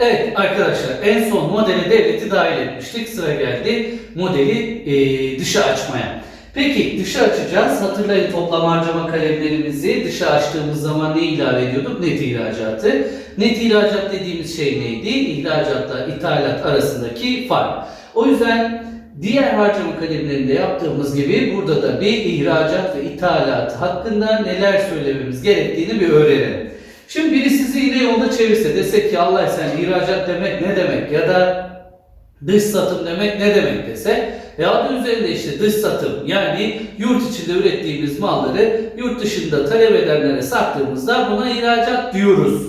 Evet arkadaşlar en son modele devleti dahil etmiştik. Sıra geldi modeli e, dışa açmaya. Peki dışa açacağız. Hatırlayın toplam harcama kalemlerimizi dışa açtığımız zaman ne ilave ediyorduk? Net ihracatı. Net ihracat dediğimiz şey neydi? İhracatla ithalat arasındaki fark. O yüzden diğer harcama kalemlerinde yaptığımız gibi burada da bir ihracat ve ithalat hakkında neler söylememiz gerektiğini bir öğrenelim. Şimdi biri sizi yine yolda çevirse desek ki Allah sen ihracat demek ne demek? ya da dış satım demek ne demek? dese e adı üzerinde işte dış satım yani yurt içinde ürettiğimiz malları yurt dışında talep edenlere sattığımızda buna ihracat diyoruz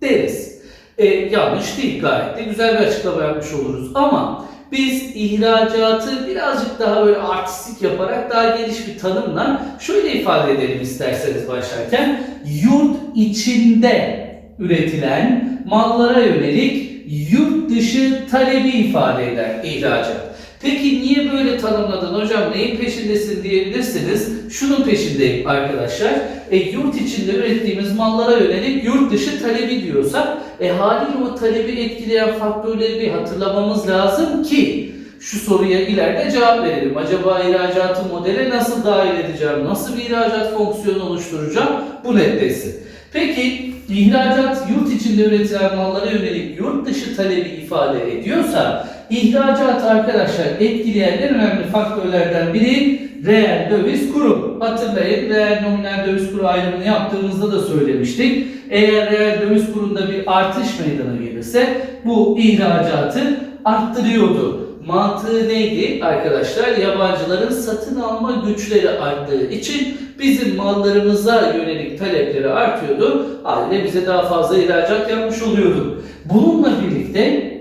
deriz. E, yanlış değil gayet de güzel bir açıklama yapmış oluruz. Ama biz ihracatı birazcık daha böyle artistik yaparak daha geniş bir tanımla şöyle ifade edelim isterseniz başlarken yurt içinde üretilen mallara yönelik yurt dışı talebi ifade eder ihracat. Peki niye böyle tanımladın hocam neyin peşindesin diyebilirsiniz. Şunun peşindeyim arkadaşlar. E, yurt içinde ürettiğimiz mallara yönelik yurt dışı talebi diyorsak e, haliyle o talebi etkileyen faktörleri bir hatırlamamız lazım ki şu soruya ileride cevap verelim. Acaba ihracatı modele nasıl dahil edeceğim? Nasıl bir ihracat fonksiyonu oluşturacağım? Bu netleşsin. Peki ihracat yurt içinde üretilen mallara yönelik yurt dışı talebi ifade ediyorsa ihracat arkadaşlar etkileyen en önemli faktörlerden biri reel döviz kuru. Hatırlayın reel nominal döviz kuru ayrımını yaptığımızda da söylemiştik. Eğer reel döviz kurunda bir artış meydana gelirse bu ihracatı arttırıyordu. Mantığı neydi arkadaşlar? Yabancıların satın alma güçleri arttığı için bizim mallarımıza yönelik talepleri artıyordu. Haliyle bize daha fazla ihracat yapmış oluyorduk. Bununla birlikte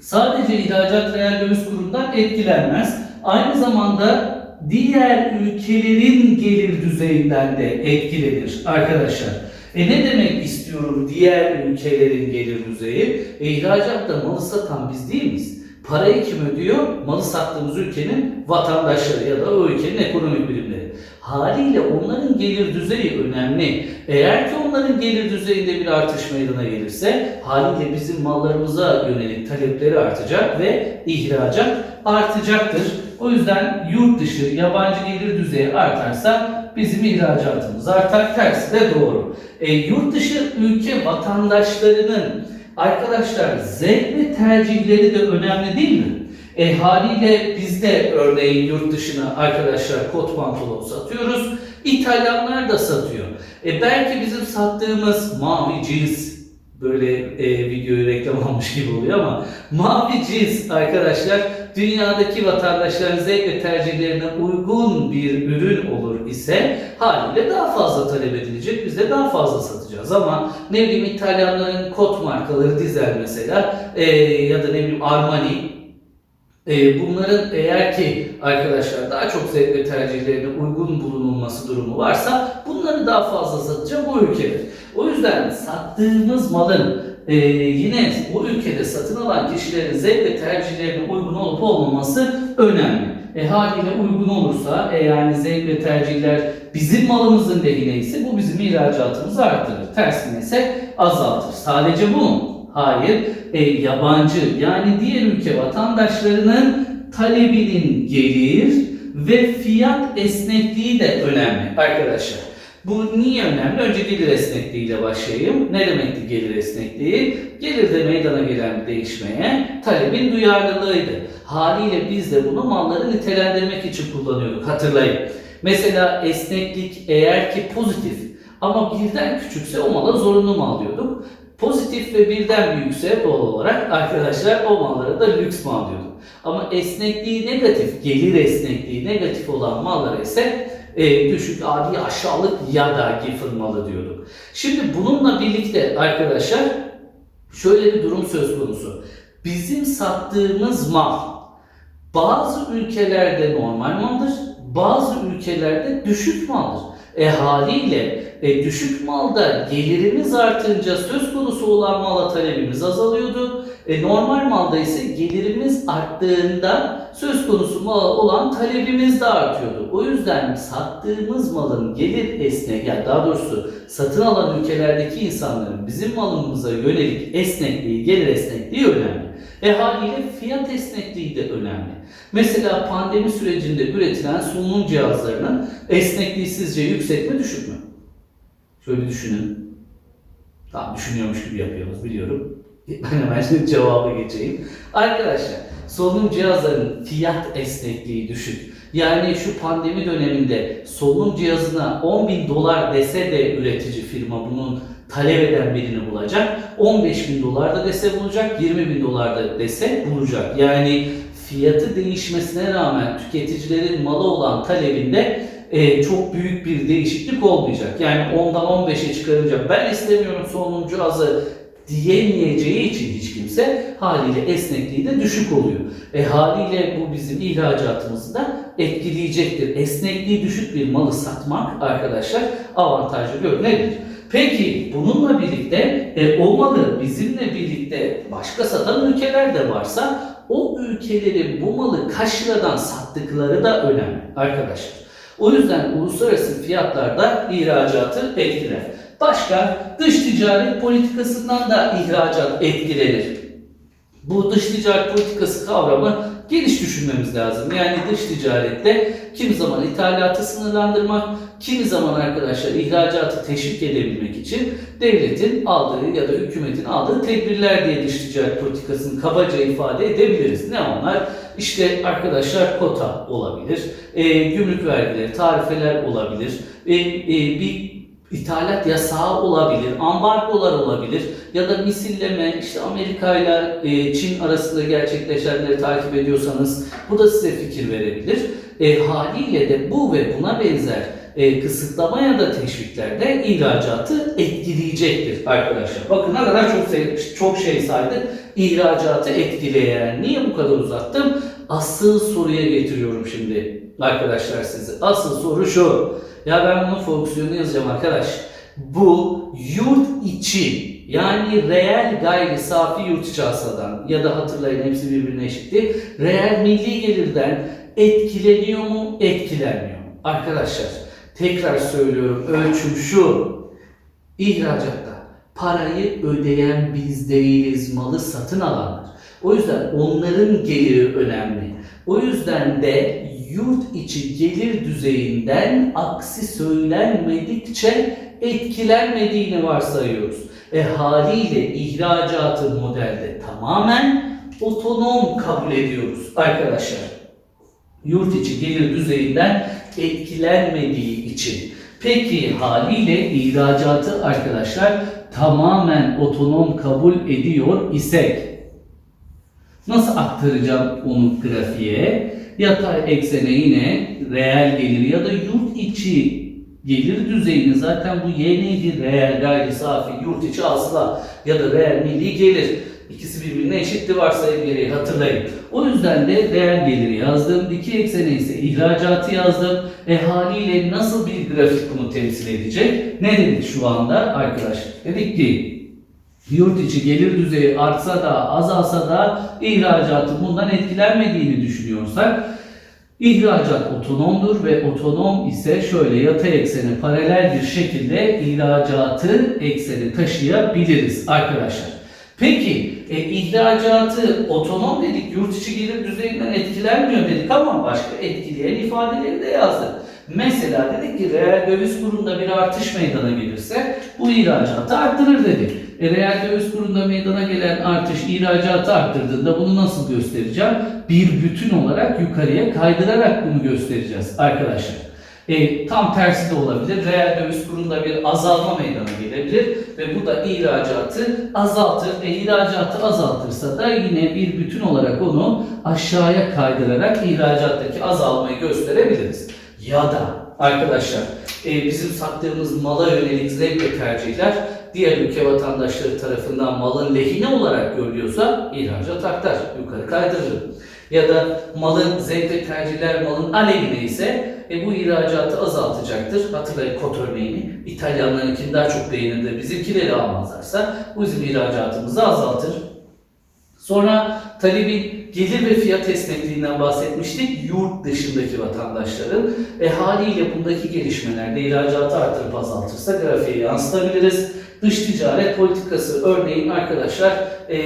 sadece ihracat reel döviz kurundan etkilenmez. Aynı zamanda diğer ülkelerin gelir düzeyinden de etkilenir arkadaşlar. E ne demek istiyorum diğer ülkelerin gelir düzeyi? E ihracatta malı satan biz değil miyiz? Parayı kim ödüyor? Malı sattığımız ülkenin vatandaşları ya da o ülkenin ekonomik birimleri. Haliyle onların gelir düzeyi önemli. Eğer ki onların gelir düzeyinde bir artış meydana gelirse haliyle bizim mallarımıza yönelik talepleri artacak ve ihracat artacaktır. O yüzden yurt dışı yabancı gelir düzeyi artarsa bizim ihracatımız artar. Tersi de doğru. E, yurt dışı ülke vatandaşlarının arkadaşlar zevk ve tercihleri de önemli değil mi? E, haliyle biz de örneğin yurt dışına arkadaşlar kot pantolon satıyoruz. İtalyanlar da satıyor. E, belki bizim sattığımız mavi cins böyle e, videoyu reklam almış gibi oluyor ama mavi cins arkadaşlar dünyadaki vatandaşların zevk ve tercihlerine uygun bir ürün olur ise haliyle daha fazla talep edilecek. Biz de daha fazla satacağız ama ne bileyim İtalyanların kot markaları dizel mesela e, ya da ne bileyim Armani e, bunların eğer ki arkadaşlar daha çok zevk ve tercihlerine uygun bulunulması durumu varsa bunları daha fazla satacak o ülkeler. O yüzden sattığımız malın e, yine o ülkede satın alan kişilerin zevk ve tercihlerine uygun olup olmaması önemli. E haliyle uygun olursa e, yani zevk ve tercihler bizim malımızın lehine ise bu bizim ihracatımızı arttırır. Tersine ise azaltır. Sadece bu mu? Hayır. E, yabancı yani diğer ülke vatandaşlarının talebinin gelir ve fiyat esnekliği de önemli arkadaşlar. Bu niye önemli? Önce gelir esnekliğiyle başlayayım. Ne demekti gelir esnekliği? Gelirde meydana gelen değişmeye talebin duyarlılığıydı. Haliyle biz de bunu malları nitelendirmek için kullanıyorduk. Hatırlayın. Mesela esneklik eğer ki pozitif ama birden küçükse o mala zorunlu mal diyorduk. Pozitif ve birden büyükse doğal olarak arkadaşlar o mallara da lüks mal diyorduk. Ama esnekliği negatif, gelir esnekliği negatif olan mallara ise e, düşük, adi, aşağılık ya da gifir malı diyorduk. Şimdi bununla birlikte arkadaşlar şöyle bir durum söz konusu. Bizim sattığımız mal bazı ülkelerde normal maldır, bazı ülkelerde düşük maldır. E haliyle e, düşük malda gelirimiz artınca söz konusu olan mala talebimiz azalıyordu. E, normal malda ise gelirimiz arttığında söz konusu mala olan talebimiz de artıyordu. O yüzden sattığımız malın gelir esnek, yani daha doğrusu satın alan ülkelerdeki insanların bizim malımıza yönelik esnekliği, gelir esnekliği önemli. E haliyle fiyat esnekliği de önemli. Mesela pandemi sürecinde üretilen solunum cihazlarının esnekliği sizce yüksek mi düşük mü? Şöyle düşünün. Tamam düşünüyormuş gibi yapıyoruz biliyorum. Ben hemen şimdi cevaba geçeyim. Arkadaşlar solunum cihazlarının fiyat esnekliği düşük. Yani şu pandemi döneminde solunum cihazına 10 bin dolar dese de üretici firma bunun talep eden birini bulacak. 15 bin dolar da dese bulacak, 20 bin dolar da dese bulacak. Yani fiyatı değişmesine rağmen tüketicilerin malı olan talebinde e, çok büyük bir değişiklik olmayacak. Yani 10'dan 15'e çıkarınca ben istemiyorum solunum cihazı diyemeyeceği için hiç kimse haliyle esnekliği de düşük oluyor. E haliyle bu bizim ihracatımızı da etkileyecektir. Esnekliği düşük bir malı satmak arkadaşlar avantajlı görünebilir. Peki bununla birlikte e, o malı bizimle birlikte başka satan ülkeler de varsa o ülkelerin bu malı kaç liradan sattıkları da önemli arkadaşlar. O yüzden uluslararası fiyatlarda ihracatı etkiler. Başka dış ticaret politikasından da ihracat etkilenir. Bu dış ticaret politikası kavramı geniş düşünmemiz lazım. Yani dış ticarette kimi zaman ithalatı sınırlandırmak, kimi zaman arkadaşlar ihracatı teşvik edebilmek için devletin aldığı ya da hükümetin aldığı tedbirler diye dış ticaret politikasını kabaca ifade edebiliriz. Ne onlar? İşte arkadaşlar kota olabilir, e, gümrük vergileri, tarifeler olabilir, e, e, bir ithalat yasağı olabilir, ambargolar olabilir ya da misilleme işte Amerika ile Çin arasında gerçekleşenleri takip ediyorsanız bu da size fikir verebilir. E, haliyle de bu ve buna benzer e, kısıtlama ya da teşvikler de ihracatı etkileyecektir arkadaşlar. Bakın ne kadar çok şey, çok şey saydık ihracatı etkileyen. Niye bu kadar uzattım? Asıl soruya getiriyorum şimdi arkadaşlar sizi. Asıl soru şu. Ya ben bunun fonksiyonunu yazacağım arkadaş. Bu yurt içi yani reel gayri safi yurt içi hasıladan ya da hatırlayın hepsi birbirine eşitti. Reel milli gelirden etkileniyor mu, etkilenmiyor? Arkadaşlar tekrar söylüyorum ölçüm şu. İhracatta parayı ödeyen biz değiliz, malı satın alanlar. O yüzden onların geliri önemli. O yüzden de yurt içi gelir düzeyinden aksi söylenmedikçe etkilenmediğini varsayıyoruz. E haliyle ihracatı modelde tamamen otonom kabul ediyoruz arkadaşlar. Yurt içi gelir düzeyinden etkilenmediği için. Peki haliyle ihracatı arkadaşlar tamamen otonom kabul ediyor isek nasıl aktaracağım onu grafiğe? Yatay eksene yine reel gelir ya da yurt içi gelir düzeyini zaten bu y? Reel gayri safi yurt içi hasıla ya da reel milli gelir. İkisi birbirine eşitti varsayım gereği hatırlayın. O yüzden de reel geliri yazdım. Diki eksene ise ihracatı yazdım. E haliyle nasıl bir grafik bunu temsil edecek? Ne dedik şu anda arkadaşlar? Dedik ki yurt içi gelir düzeyi artsa da azalsa da ihracatın bundan etkilenmediğini düşünüyorsak ihracat otonomdur ve otonom ise şöyle yatay eksene paralel bir şekilde ihracatı ekseni taşıyabiliriz arkadaşlar. Peki e, ihracatı otonom dedik, yurt içi gelir düzeyinden etkilenmiyor dedik ama başka etkileyen ifadeleri de yazdık. Mesela dedik ki reel döviz kurunda bir artış meydana gelirse bu ihracatı arttırır dedik. E, reel döviz kurunda meydana gelen artış ihracatı arttırdığında bunu nasıl göstereceğim? Bir bütün olarak yukarıya kaydırarak bunu göstereceğiz arkadaşlar. E, tam tersi de olabilir. Reel döviz kurunda bir azalma meydana gelebilir ve bu da ihracatı azaltır. E, ihracatı azaltırsa da yine bir bütün olarak onu aşağıya kaydırarak ihracattaki azalmayı gösterebiliriz. Ya da arkadaşlar e, bizim sattığımız mala yönelik zevk ve tercihler diğer ülke vatandaşları tarafından malın lehine olarak görülüyorsa ihracat artar, yukarı kaydırır. Ya da malın zevk ve tercihler malın aleyhine ise e, bu ihracatı azaltacaktır. Hatırlayın kot örneğini. İtalyanlarınkini daha çok beğenir de bizimkileri almazlarsa bu bizim ihracatımızı azaltır. Sonra talebin gelir ve fiyat esnekliğinden bahsetmiştik. Yurt dışındaki vatandaşların e, haliyle bundaki gelişmelerde ihracatı artırıp azaltırsa grafiğe yansıtabiliriz. Dış ticaret politikası örneğin arkadaşlar e,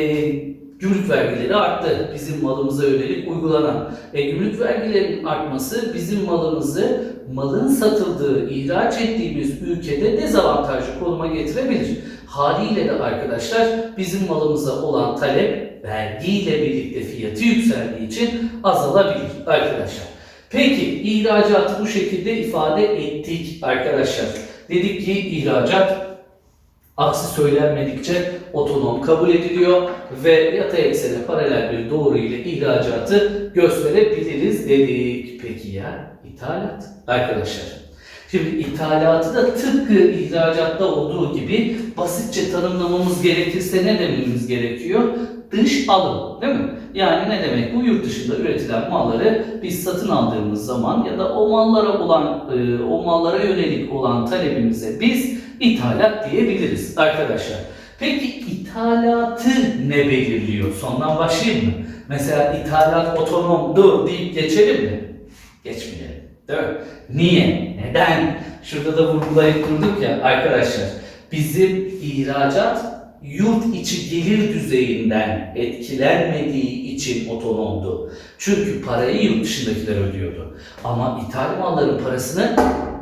gümrük vergileri arttı. Bizim malımıza yönelik uygulanan. E, gümrük vergilerinin artması bizim malımızı malın satıldığı, ihraç ettiğimiz ülkede dezavantajlı konuma getirebilir. Haliyle de arkadaşlar bizim malımıza olan talep vergiyle birlikte fiyatı yükseldiği için azalabilir arkadaşlar. Peki ihracatı bu şekilde ifade ettik arkadaşlar. Dedik ki ihracat aksi söylenmedikçe otonom kabul ediliyor ve yatay eksene paralel bir doğru ile ihracatı gösterebiliriz dedik. Peki ya ithalat arkadaşlar. Şimdi ithalatı da tıpkı ihracatta olduğu gibi basitçe tanımlamamız gerekirse ne dememiz gerekiyor? Dış alım değil mi? Yani ne demek bu? Yurt dışında üretilen malları biz satın aldığımız zaman ya da o mallara olan e, o mallara yönelik olan talebimize biz ithalat diyebiliriz arkadaşlar. Peki ithalatı ne belirliyor? Sondan başlayayım mı? Mesela ithalat otonomdur deyip geçelim mi? Geçmeyelim. Değil mi? Niye? Neden? Şurada da vurgulayıp durduk ya arkadaşlar. Bizim ihracat yurt içi gelir düzeyinden etkilenmediği için otonomdu. Çünkü parayı yurt dışındakiler ödüyordu. Ama ithal malların parasını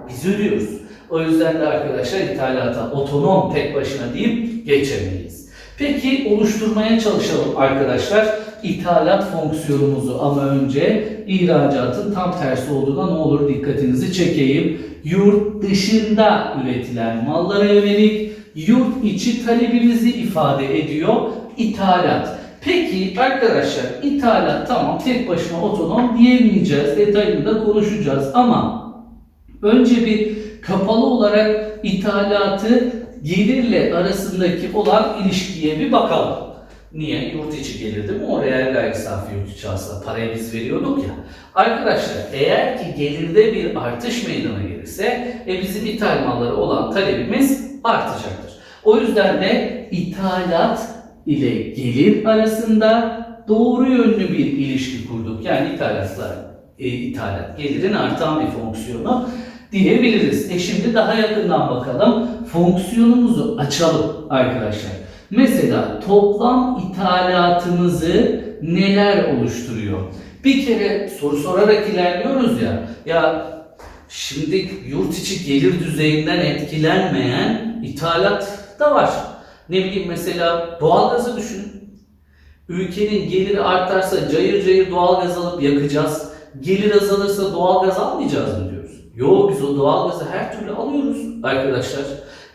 biz ödüyoruz. O yüzden de arkadaşlar ithalata otonom tek başına deyip geçemeyiz. Peki oluşturmaya çalışalım arkadaşlar ithalat fonksiyonumuzu ama önce ihracatın tam tersi olduğuna ne olur dikkatinizi çekeyim. Yurt dışında üretilen mallara yönelik yurt içi talebimizi ifade ediyor ithalat. Peki arkadaşlar ithalat tamam tek başına otonom diyemeyeceğiz. Detayını da konuşacağız ama önce bir kapalı olarak ithalatı gelirle arasındaki olan ilişkiye bir bakalım. Niye? Yurt içi gelir değil mi? O reel gayri safi yurt içi aslında parayı biz veriyorduk ya. Arkadaşlar eğer ki gelirde bir artış meydana gelirse e, bizim ithal mallara olan talebimiz artacaktır. O yüzden de ithalat ile gelir arasında doğru yönlü bir ilişki kurduk. Yani ithalatlar, e, ithalat gelirin artan bir fonksiyonu diyebiliriz. E şimdi daha yakından bakalım. Fonksiyonumuzu açalım arkadaşlar. Mesela toplam ithalatımızı neler oluşturuyor? Bir kere soru sorarak ilerliyoruz ya. Ya şimdi yurt içi gelir düzeyinden etkilenmeyen ithalat da var. Ne bileyim mesela doğalgazı düşünün. Ülkenin geliri artarsa cayır cayır doğalgaz alıp yakacağız. Gelir azalırsa doğalgaz almayacağız mı? Yo biz o doğalgazı her türlü alıyoruz arkadaşlar.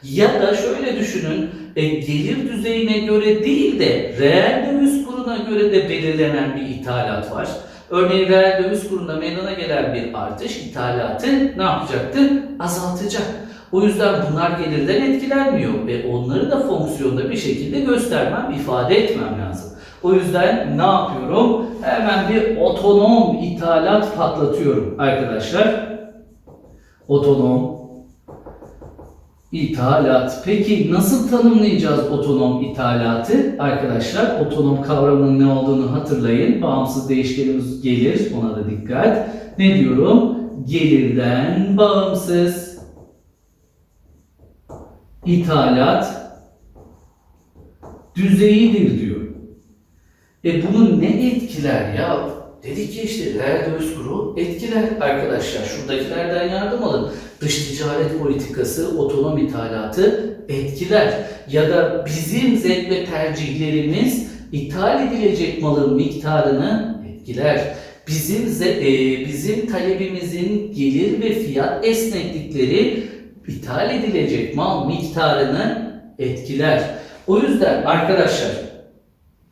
Ya da şöyle düşünün, e, gelir düzeyine göre değil de reel döviz kuruna göre de belirlenen bir ithalat var. Örneğin reel döviz kurunda meydana gelen bir artış ithalatı ne yapacaktı? Azaltacak. O yüzden bunlar gelirden etkilenmiyor ve onları da fonksiyonda bir şekilde göstermem, ifade etmem lazım. O yüzden ne yapıyorum? Hemen bir otonom ithalat patlatıyorum arkadaşlar. Otonom İthalat. Peki nasıl tanımlayacağız otonom ithalatı? Arkadaşlar otonom kavramının ne olduğunu hatırlayın. Bağımsız değişkenimiz gelir. Ona da dikkat. Ne diyorum? Gelirden bağımsız. İthalat düzeyidir diyor. E bunun ne etkiler ya? Dedik ki işte döviz kuru etkiler arkadaşlar. Şuradakilerden yardım alın. Dış ticaret politikası, otonom ithalatı etkiler. Ya da bizim zevk ve tercihlerimiz ithal edilecek malın miktarını etkiler. Bizim e, bizim talebimizin gelir ve fiyat esneklikleri ithal edilecek mal miktarını etkiler. O yüzden arkadaşlar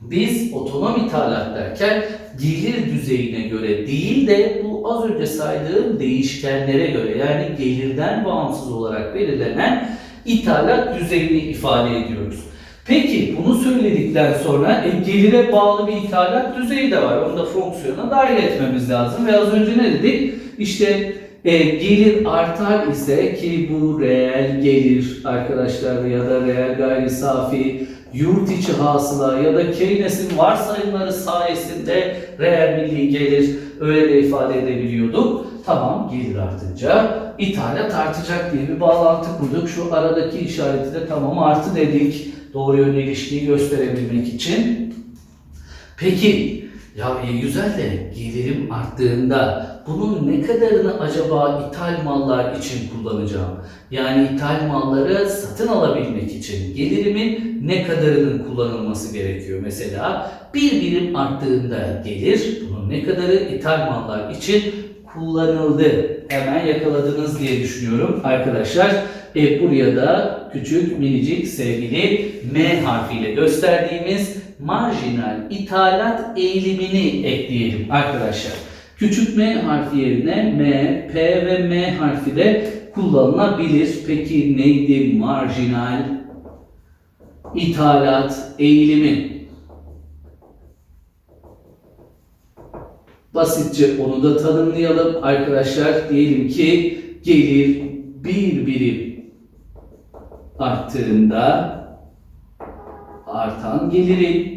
biz otonom ithalat derken gelir düzeyine göre değil de bu az önce saydığım değişkenlere göre yani gelirden bağımsız olarak belirlenen ithalat düzeyini ifade ediyoruz. Peki bunu söyledikten sonra e, gelire bağlı bir ithalat düzeyi de var. Onu da fonksiyona dahil etmemiz lazım. Ve az önce ne dedik? İşte E, gelir artar ise ki bu reel gelir arkadaşlar ya da reel gayri safi yurt içi hasıla ya da Keynes'in varsayımları sayesinde reel milli gelir öyle de ifade edebiliyorduk. Tamam gelir artınca ithalat artacak diye bir bağlantı kurduk. Şu aradaki işareti de tamam artı dedik. Doğru yönlü ilişkiyi gösterebilmek için. Peki ya iyi güzel de gelirim arttığında bunun ne kadarını acaba ithal mallar için kullanacağım? Yani ithal malları satın alabilmek için gelirimin ne kadarının kullanılması gerekiyor? Mesela bir birim arttığında gelir, bunun ne kadarı ithal mallar için kullanıldı? Hemen yakaladınız diye düşünüyorum arkadaşlar. E, buraya da küçük minicik sevgili M harfiyle gösterdiğimiz marjinal ithalat eğilimini ekleyelim arkadaşlar. Küçük m harfi yerine m, p ve m harfi de kullanılabilir. Peki neydi marjinal ithalat eğilimi? Basitçe onu da tanımlayalım arkadaşlar. Diyelim ki gelir bir birim arttığında artan gelirin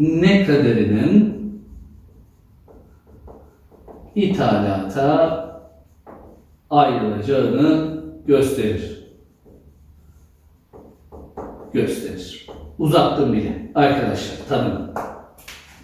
ne kadarının ithalata ayrılacağını gösterir. Gösterir. Uzattım bile arkadaşlar tanım.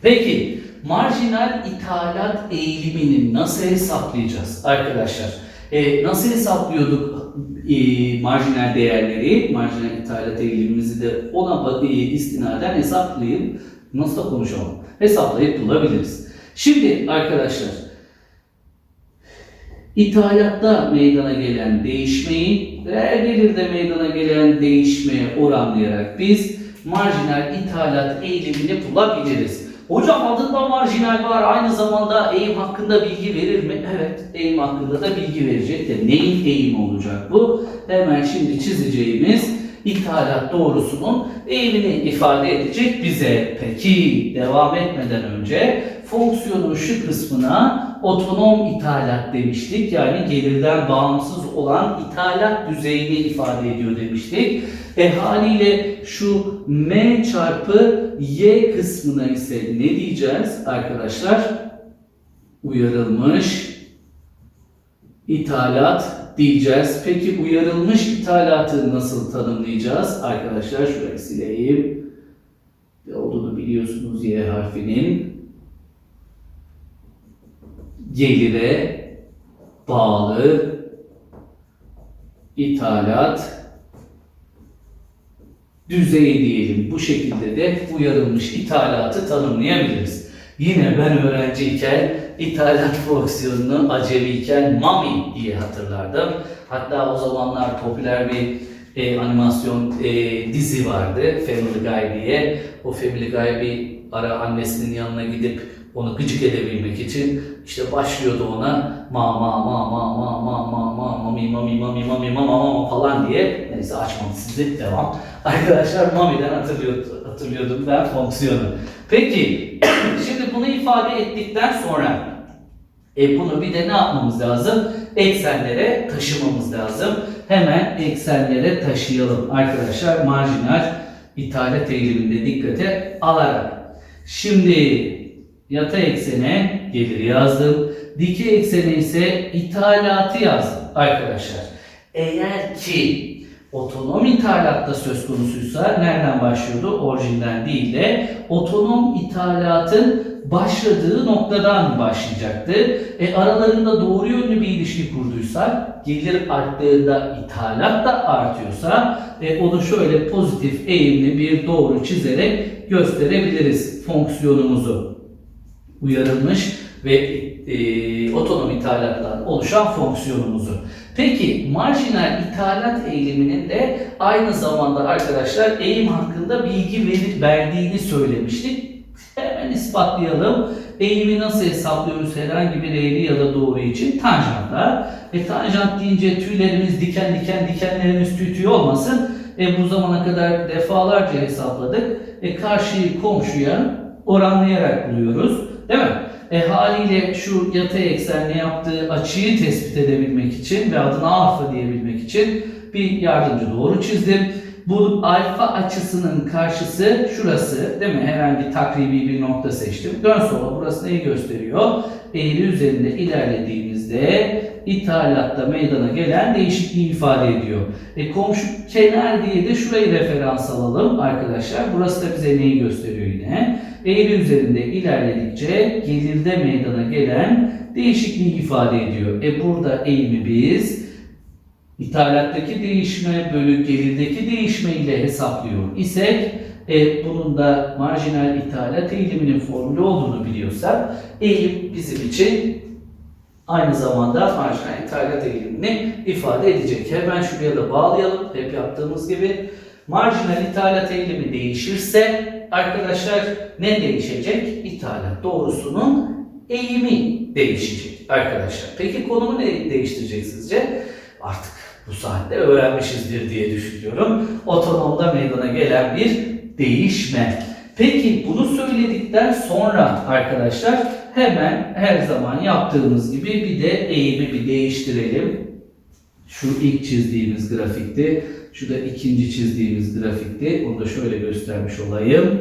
Peki marjinal ithalat eğilimini nasıl hesaplayacağız arkadaşlar? E, nasıl hesaplıyorduk e, marjinal değerleri? Marjinal ithalat eğilimimizi de ona e, istinaden hesaplayıp nasıl da konuşalım? Hesaplayıp bulabiliriz. Şimdi arkadaşlar İthalatta meydana gelen değişmeyi reel gelirde meydana gelen değişmeye oranlayarak biz marjinal ithalat eğilimini bulabiliriz. Hocam adında marjinal var aynı zamanda eğim hakkında bilgi verir mi? Evet eğim hakkında da bilgi verecek de neyin eğimi olacak bu? Hemen şimdi çizeceğimiz ithalat doğrusunun eğimini ifade edecek bize. Peki devam etmeden önce fonksiyonun şu kısmına otonom ithalat demiştik. Yani gelirden bağımsız olan ithalat düzeyini ifade ediyor demiştik. E haliyle şu m çarpı y kısmına ise ne diyeceğiz arkadaşlar? Uyarılmış ithalat diyeceğiz. Peki uyarılmış ithalatı nasıl tanımlayacağız? Arkadaşlar şurayı sileyim. Ne olduğunu biliyorsunuz y harfinin gelire bağlı ithalat düzeyi diyelim. Bu şekilde de uyarılmış ithalatı tanımlayabiliriz. Yine ben öğrenciyken ithalat fonksiyonunu acemiyken MAMI diye hatırlardım. Hatta o zamanlar popüler bir e, animasyon e, dizi vardı Family Guy diye. O Family Guy bir ara annesinin yanına gidip onu gıcık edebilmek için işte başlıyordu ona ma ma ma ma ma ma ma ma mami mami mami mami ma ma ma falan diye neyse açmadı sizi devam. Arkadaşlar mami'den hatırlıyordum, hatırlıyordum ben fonksiyonu. Peki şimdi bunu ifade ettikten sonra e bunu bir de ne yapmamız lazım? Eksenlere taşımamız lazım. Hemen eksenlere taşıyalım arkadaşlar marjinal ithalat eğiliminde dikkate alarak. Şimdi yatay eksene gelir yazdım. Dikey eksene ise ithalatı yazdım arkadaşlar. Eğer ki otonom ithalatta söz konusuysa nereden başlıyordu? Orijinden değil de otonom ithalatın başladığı noktadan başlayacaktı. E, aralarında doğru yönlü bir ilişki kurduysak, gelir arttığında ithalat da artıyorsa e, onu şöyle pozitif eğimli bir doğru çizerek gösterebiliriz fonksiyonumuzu. Uyarılmış ve e, otonom ithalattan oluşan fonksiyonumuzu. Peki marjinal ithalat eğiliminin de aynı zamanda arkadaşlar eğim hakkında bilgi verip verdiğini söylemiştik. Hemen ispatlayalım. Eğimi nasıl hesaplıyoruz herhangi bir eğri ya da doğru için? Tanjantla. E tanjant deyince tüylerimiz diken diken dikenlerimiz tüy tüy olmasın. E bu zamana kadar defalarca hesapladık. E karşıyı komşuya oranlayarak buluyoruz. Değil mi? E, haliyle şu yatay eksenle yaptığı açıyı tespit edebilmek için ve adına alfa diyebilmek için bir yardımcı doğru çizdim. Bu alfa açısının karşısı şurası değil mi? Herhangi takribi bir nokta seçtim. Dön sola burası neyi gösteriyor? Eğri üzerinde ilerlediğimizde ithalatta meydana gelen değişikliği ifade ediyor. E, komşu kenar diye de şurayı referans alalım arkadaşlar. Burası da bize neyi gösteriyor yine? Eğri üzerinde ilerledikçe gelirde meydana gelen değişikliği ifade ediyor. E burada eğimi biz İthalattaki değişme bölü gelirdeki değişme ile hesaplıyor isek e, bunun da marjinal ithalat eğiliminin formülü olduğunu biliyorsak eğim bizim için aynı zamanda marjinal ithalat eğilimini ifade edecek. Hemen şuraya da bağlayalım. Hep yaptığımız gibi marjinal ithalat eğilimi değişirse arkadaşlar ne değişecek? İthalat doğrusunun eğimi değişecek arkadaşlar. Peki konumu ne değiştirecek sizce? Artık bu saatte öğrenmişizdir diye düşünüyorum. Otonomda meydana gelen bir değişme. Peki bunu söyledikten sonra arkadaşlar hemen her zaman yaptığımız gibi bir de eğimi bir değiştirelim. Şu ilk çizdiğimiz grafikti. Şu da ikinci çizdiğimiz grafikti. Onu da şöyle göstermiş olayım.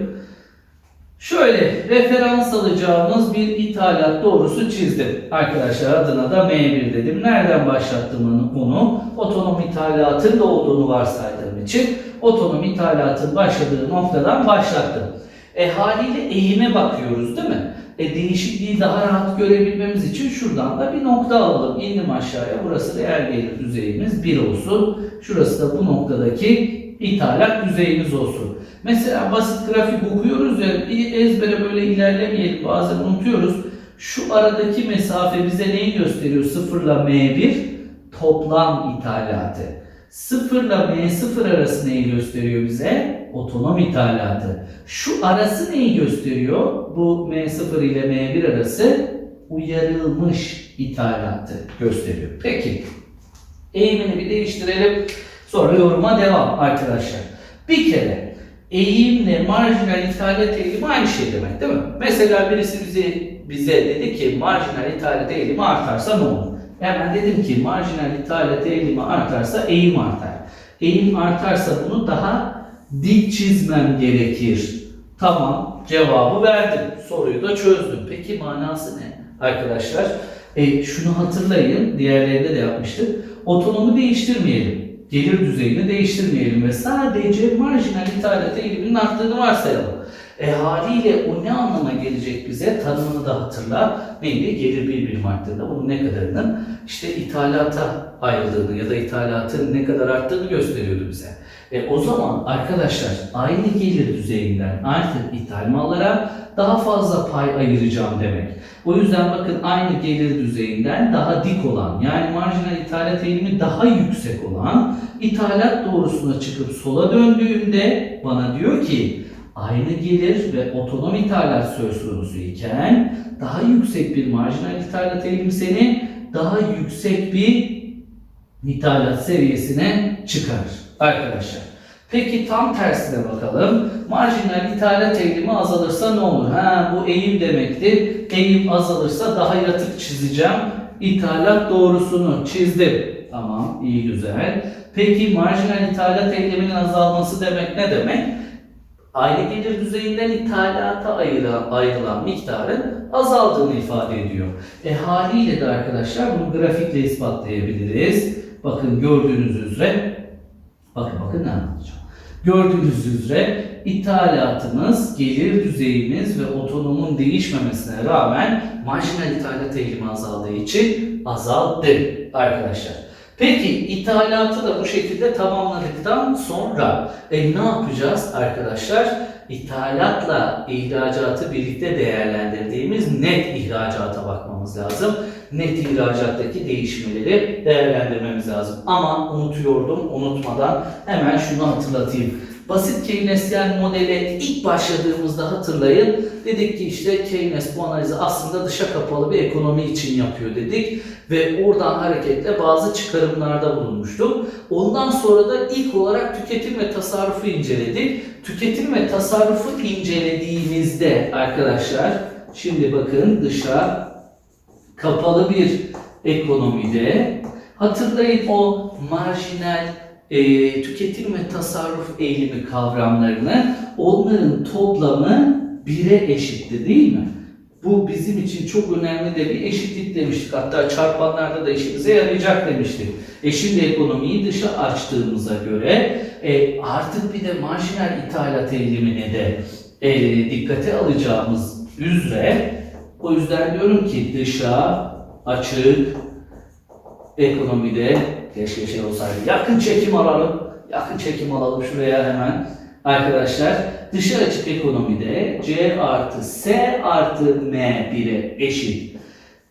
Şöyle referans alacağımız bir ithalat doğrusu çizdim. Arkadaşlar adına da M1 dedim. Nereden başlattım onu? Otonom ithalatın da olduğunu varsaydığım için otonom ithalatın başladığı noktadan başlattım. E haliyle eğime bakıyoruz değil mi? E değişikliği daha rahat görebilmemiz için şuradan da bir nokta alalım. İndim aşağıya. Burası reel gelir düzeyimiz 1 olsun. Şurası da bu noktadaki ithalat düzeyimiz olsun. Mesela basit grafik okuyoruz ya ezbere böyle ilerlemeyelim bazen unutuyoruz. Şu aradaki mesafe bize neyi gösteriyor? 0 ile M1 toplam ithalatı. 0 ile M0 arası neyi gösteriyor bize? Otonom ithalatı. Şu arası neyi gösteriyor? Bu M0 ile M1 arası uyarılmış ithalatı gösteriyor. Peki eğimini bir değiştirelim. Sonra yoruma devam arkadaşlar. Bir kere eğimle marjinal ithalat eğilimi aynı şey demek değil mi? Mesela birisi bize, bize dedi ki marjinal ithalat eğilimi artarsa ne olur? Hemen dedim ki marjinal ithalat eğilimi artarsa eğim artar. Eğim artarsa bunu daha dik çizmem gerekir. Tamam cevabı verdim. Soruyu da çözdüm. Peki manası ne arkadaşlar? E, şunu hatırlayın. Diğerlerinde de yapmıştık. Otonomu değiştirmeyelim gelir düzeyini değiştirmeyelim ve sadece marjinal ithalat eğiliminin arttığını varsayalım. E haliyle o ne anlama gelecek bize? Tanımını da hatırla. Neydi? Gelir bir birim arttığında bunun ne kadarının işte ithalata ayrıldığını ya da ithalatın ne kadar arttığını gösteriyordu bize. E o zaman arkadaşlar aynı gelir düzeyinden artık ithal mallara daha fazla pay ayıracağım demek. O yüzden bakın aynı gelir düzeyinden daha dik olan yani marjinal ithalat eğilimi daha yüksek olan ithalat doğrusuna çıkıp sola döndüğümde bana diyor ki aynı gelir ve otonom ithalat söz konusu iken daha yüksek bir marjinal ithalat eğilimi seni daha yüksek bir ithalat seviyesine çıkarır arkadaşlar. Peki tam tersine bakalım. Marjinal ithalat eğilimi azalırsa ne olur? Ha bu eğim demektir. Eğim azalırsa daha yatık çizeceğim. İthalat doğrusunu çizdim. Tamam, iyi güzel. Peki marjinal ithalat eğiliminin azalması demek ne demek? Aynı gelir düzeyinden ithalata ayrılan, ayrılan miktarın azaldığını ifade ediyor. E haliyle de arkadaşlar bunu grafikle ispatlayabiliriz. Bakın gördüğünüz üzere Bakın bakın ne anlatacağım. Gördüğünüz üzere ithalatımız, gelir düzeyimiz ve otonomun değişmemesine rağmen marjinal ithalat eğilimi azaldığı için azaldı arkadaşlar. Peki ithalatı da bu şekilde tamamladıktan sonra e, ne yapacağız arkadaşlar? İthalatla ihracatı birlikte değerlendirdiğimiz net ihracata bakmamız lazım. Net ihracattaki değişmeleri değerlendirmemiz lazım. Ama unutuyordum, unutmadan hemen şunu hatırlatayım. Basit Keynesyen modele ilk başladığımızda hatırlayın. Dedik ki işte Keynes bu analizi aslında dışa kapalı bir ekonomi için yapıyor dedik. Ve oradan hareketle bazı çıkarımlarda bulunmuştuk. Ondan sonra da ilk olarak tüketim ve tasarrufu inceledik. Tüketim ve tasarrufu incelediğimizde arkadaşlar Şimdi bakın dışa kapalı bir ekonomide hatırlayın o marjinal e, tüketim ve tasarruf eğilimi kavramlarını onların toplamı bire eşitti değil mi? Bu bizim için çok önemli de bir eşitlik demiştik. Hatta çarpanlarda da işimize yarayacak demiştik. E şimdi ekonomiyi dışa açtığımıza göre e, artık bir de marjinal ithalat eğilimine de e, dikkate alacağımız üzere o yüzden diyorum ki dışa açık ekonomide keşke şey olsaydı. Yakın çekim alalım. Yakın çekim alalım şuraya hemen. Arkadaşlar dışa açık ekonomide C artı S artı M bire eşit.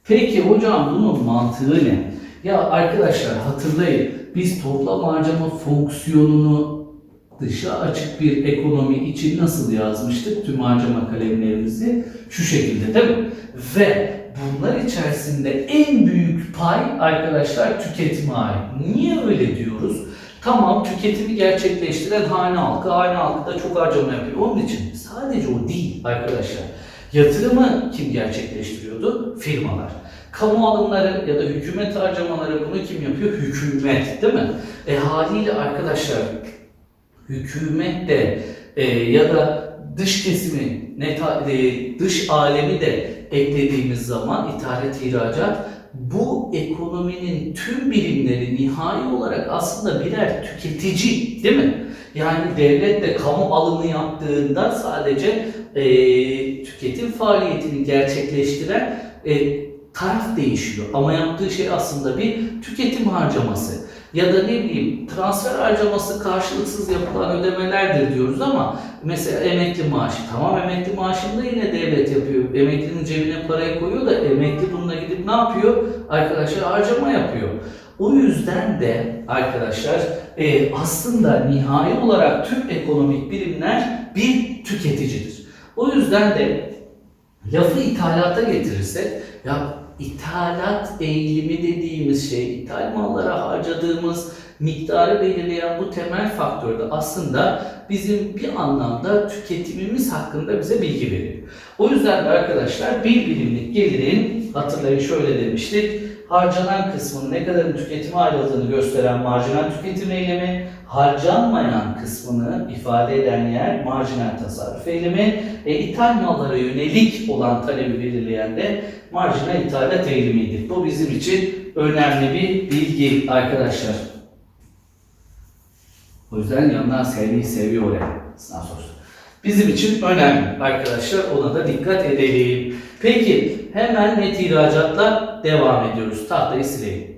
Peki hocam bunun mantığı ne? Ya arkadaşlar hatırlayın biz toplam harcama fonksiyonunu dışa açık bir ekonomi için nasıl yazmıştık tüm harcama kalemlerimizi? Şu şekilde değil mi? Ve bunlar içerisinde en büyük pay arkadaşlar tüketime ait. Niye öyle diyoruz? Tamam tüketimi gerçekleştiren hane halkı, hane halkı da çok harcama yapıyor. Onun için sadece o değil arkadaşlar. Yatırımı kim gerçekleştiriyordu? Firmalar. Kamu alımları ya da hükümet harcamaları bunu kim yapıyor? Hükümet değil mi? E haliyle arkadaşlar hükümet de e, ya da dış kesimi, neta, e, dış alemi de eklediğimiz zaman ithalat, ihracat bu ekonominin tüm birimleri nihai olarak aslında birer tüketici değil mi? Yani devlet de kamu alımı yaptığında sadece e, tüketim faaliyetini gerçekleştiren e, taraf değişiyor. Ama yaptığı şey aslında bir tüketim harcaması. Ya da ne bileyim transfer harcaması karşılıksız yapılan ödemelerdir diyoruz ama mesela emekli maaşı tamam emekli maaşını da yine devlet yapıyor. Emeklinin cebine parayı koyuyor da emekli bununla gidip ne yapıyor? Arkadaşlar harcama yapıyor. O yüzden de arkadaşlar e, aslında nihai olarak tüm ekonomik birimler bir tüketicidir. O yüzden de lafı ithalata getirirsek ya ithalat eğilimi dediğimiz şey, ithal mallara harcadığımız miktarı belirleyen bu temel faktör de aslında bizim bir anlamda tüketimimiz hakkında bize bilgi veriyor. O yüzden de arkadaşlar bir birimlik gelirin hatırlayın şöyle demiştik. Harcanan kısmının ne kadarın tüketime ayrıldığını gösteren marjinal tüketim eylemi, harcanmayan kısmını ifade eden yer marjinal tasarruf eylemi, e, ithal mallara yönelik olan talebi belirleyen de marjinal ithalat eğilimidir. Bu bizim için önemli bir bilgi arkadaşlar. O yüzden yandan sevmeyi seviyor. Sınav sorusu. Bizim için önemli arkadaşlar. Ona da dikkat edelim. Peki hemen net ihracatla devam ediyoruz. Tahtayı sileyim.